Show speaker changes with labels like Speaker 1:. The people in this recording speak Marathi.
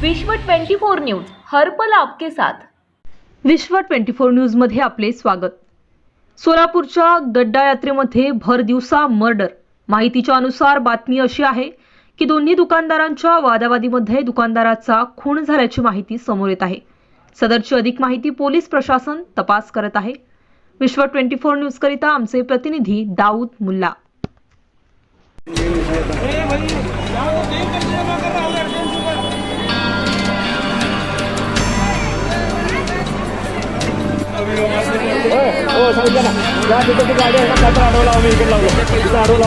Speaker 1: विश्व 24 न्यूज हर्पल आपके साथ.
Speaker 2: विश्व ट्वेंटी फोर न्यूजमध्ये आपले स्वागत. सोलापूरच्या गड्डा यात्रेमध्ये भर दिवसा मर्डर. माहितीच्या अनुसार बातमी अशी आहे की दोन्ही दुकानदारांच्या वादावादीमध्ये दुकानदाराचा खून झाल्याची माहिती समोर येत आहे. सदरची अधिक माहिती पोलीस प्रशासन तपास करत आहे. विश्व ट्वेंटी फोर न्यूजकरिता आमचे प्रतिनिधी दाऊद मुल्ला.
Speaker 3: हो सांगितलं ना त्या तिथे गाडी आहे ना कात्र अडवला आम्ही इकडे लावलो तिथं अडवला